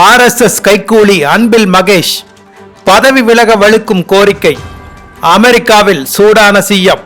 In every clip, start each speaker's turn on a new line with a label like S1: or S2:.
S1: RSS கைக்கூலி Anbil Mahesh பதவி விலக வலுக்கும் கோரிக்கை அமெரிக்காவில் சூடான சிஎம்.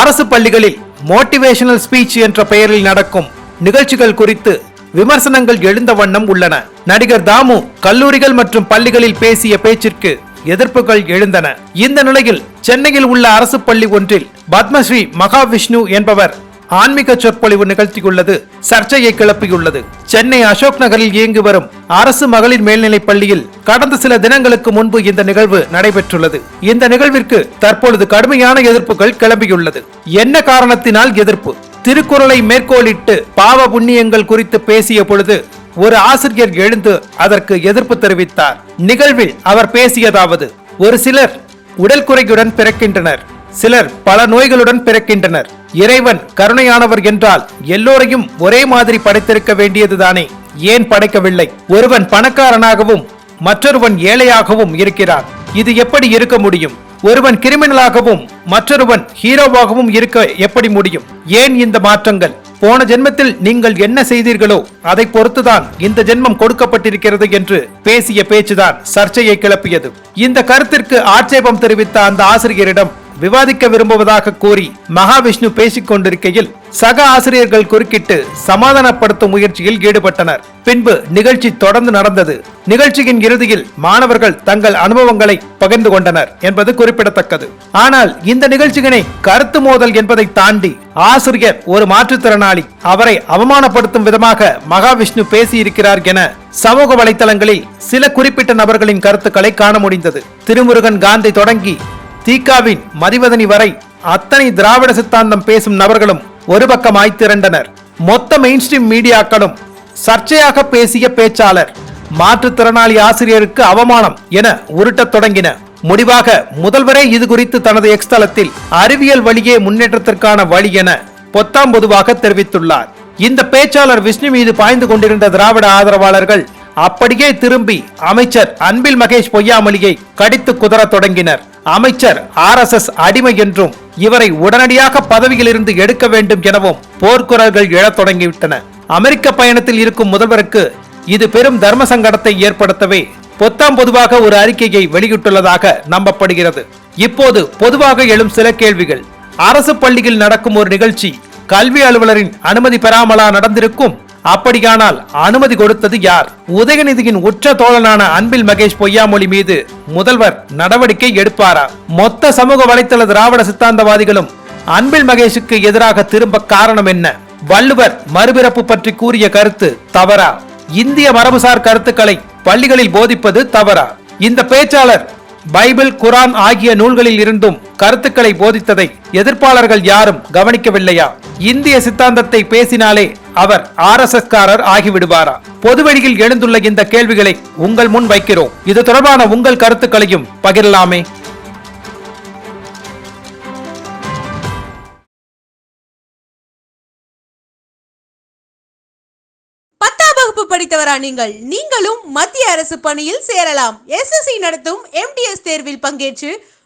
S1: அரசு பள்ளிகளில் மோட்டிவேஷனல் ஸ்பீச் என்ற பெயரில் நடக்கும் நிகழ்ச்சிகள் குறித்து விமர்சனங்கள் எழுந்த வண்ணம் உள்ளன. நடிகர் தாமு கல்லூரிகள் மற்றும் பள்ளிகளில் பேசிய பேச்சிற்கு எதிர்ப்புகள் எழுந்தன. இந்த நிலையில் சென்னையில் உள்ள அரசு பள்ளி ஒன்றில் பத்மஸ்ரீ மகாவிஷ்ணு என்பவர் ஆன்மீக சொற்பொழிவு நிகழ்த்தியுள்ளது. சர்ச்சையை கிளப்பியுள்ளது. சென்னை அசோக் நகரில் இயங்கி வரும் அரசு மகளிர் மேல்நிலைப் பள்ளியில் கடந்த சில தினங்களுக்கு முன்பு இந்த நிகழ்வு நடைபெற்றுள்ளது. இந்த நிகழ்விற்கு தற்பொழுது கடுமையான எதிர்ப்புகள் கிளம்பியுள்ளது. என்ன காரணத்தினால் எதிர்ப்பு? திருக்குறளை மேற்கோளிட்டு பாவ புண்ணியங்கள் குறித்து பேசிய பொழுது ஒரு ஆசிரியர் எழுந்து அதற்கு எதிர்ப்பு தெரிவித்தார். நிகழ்வில் அவர் பேசியதாவது ஒரு சிலர் உடல் குறையுடன் பிறக்கின்றனர். சிலர் பல நோய்களுடன் பிறக்கின்றனர். இறைவன் கருணையானவர் என்றால் எல்லோரையும் ஒரே மாதிரி படைத்திருக்க வேண்டியதுதானே. ஏன் படைக்கவில்லை? ஒருவன் பணக்காரனாகவும் மற்றொருவன் ஏழையாகவும் இருக்கிறான். இது எப்படி இருக்க முடியும்? ஒருவன் கிரிமினலாகவும் மற்றொருவன் ஹீரோவாகவும் இருக்க எப்படி முடியும்? ஏன் இந்த மாற்றங்கள்? போன ஜென்மத்தில் நீங்கள் என்ன செய்தீர்களோ அதை பொறுத்துதான் இந்த ஜென்மம் கொடுக்கப்பட்டிருக்கிறது என்று பேசிய பேச்சுதான் சர்ச்சையை கிளப்பியது. இந்த கருத்திற்கு ஆட்சேபம் தெரிவித்த அந்த ஆசிரியரிடம் விவாதிக்க விரும்புவதாக கூறி மகாவிஷ்ணு பேசிக் கொண்டிருக்கையில் சக ஆசிரியர்கள் குறுக்கிட்டு சமாதானப்படுத்தும் முயற்சியில் ஈடுபட்டனர். பின்பு நிகழ்ச்சி தொடர்ந்து நடந்தது. நிகழ்ச்சியின் இறுதியில் மாணவர்கள் தங்கள் அனுபவங்களை பகிர்ந்து கொண்டனர் என்பது குறிப்பிடத்தக்கது. ஆனால் இந்த நிகழ்ச்சியினை கருத்து மோதல் என்பதை தாண்டி ஆசிரியர் ஒரு மாற்றுத்திறனாளி அவரை அவமானப்படுத்தும் விதமாக மகாவிஷ்ணு பேசியிருக்கிறார் என சமூக வலைதளங்களில் சில குறிப்பிட்ட நபர்களின் கருத்துக்களை காண முடிந்தது. திருமுருகன் காந்தி தொடங்கி தீகாவின் மதிவதனி வரை அத்தனை திராவிட சித்தாந்தம் பேசும் நபர்களும் ஒரு பக்கமாய் திரண்டனர் மொத்த மெயின்ஸ்ட்ரீம் மீடியாக்களும் சர்ச்சையாக பேசிய பேச்சாளர் மாற்றுத்திறனாளி ஆசிரியருக்கு அவமானம் என உருட்டத் தொடங்கின. முடிவாக முதல்வரே இது குறித்து தனது எக்ஸ்தலத்தில் அறிவியல் வழியே முன்னேற்றத்திற்கான வழி என பொத்தாம் பொதுவாக தெரிவித்துள்ளார். இந்த பேச்சாளர் விஷ்ணு மீது பாய்ந்து கொண்டிருந்த திராவிட ஆதரவாளர்கள் அப்படியே திரும்பி அமைச்சர் அன்பில் மகேஷ் பொய்யாமொழியை கடித்து குதறத் தொடங்கினர். அமைச்சர் ஆர் எஸ் எஸ் அடிமை என்றும் இவரை உடனடியாக பதவியிலிருந்து எடுக்க வேண்டும் எனவும் போர்க்குரல்கள் எழத் தொடங்கிவிட்டன. அமெரிக்க பயணத்தில் இருக்கும் முதல்வருக்கு இது பெரும் தர்ம சங்கடத்தை ஏற்படுத்தவே பொத்தாம் பொதுவாக ஒரு அறிக்கையை வெளியிட்டுள்ளதாக நம்பப்படுகிறது. இப்போது பொதுவாக எழும் சில கேள்விகள். அரசு பள்ளியில் நடக்கும் ஒரு நிகழ்ச்சி கல்வி அலுவலரின் அனுமதி பெறாமலா நடந்திருக்கும்? அப்படியானால் அனுமதி கொடுத்தது யார்? உதயநிதியின் உற்ற தோழனான அன்பில் மகேஷ் பொய்யாமொழி மீது முதல்வர் நடவடிக்கை எடுப்பாரா? மொத்த சமூக வலைத்தள திராவிட சித்தாந்தவாதிகளும் அன்பில் மகேஷுக்கு எதிராக திரும்ப காரணம் என்ன? வள்ளுவர் மறுபிறப்பு பற்றி கூறிய கருத்து தவறா? இந்திய மரபுசார் கருத்துக்களை பள்ளிகளில் போதிப்பது தவறா? இந்த பேச்சாளர் பைபிள் குரான் ஆகிய நூல்களில் இருந்தும் கருத்துக்களை போதித்ததை எதிர்ப்பாளர்கள் யாரும் கவனிக்கவில்லையா? இந்திய சித்தாந்தத்தை பேசினாலே அவர் ஆர் எஸ் காரர் ஆகிவிடுவாரா? பொதுவெளியில் எழுந்துள்ள இந்த கேள்விகளை உங்கள் முன் வைக்கிறோம். இது தொடர்பான உங்கள் கருத்துக்களையும் பகிரலாமே.
S2: பத்தாம் வகுப்பு படித்தவரா நீங்கள்? நீங்களும் மத்திய அரசு பணியில் சேரலாம். எஸ்எஸ்சி நடத்தும் எம்டிஎஸ் தேர்வில் பங்கேற்று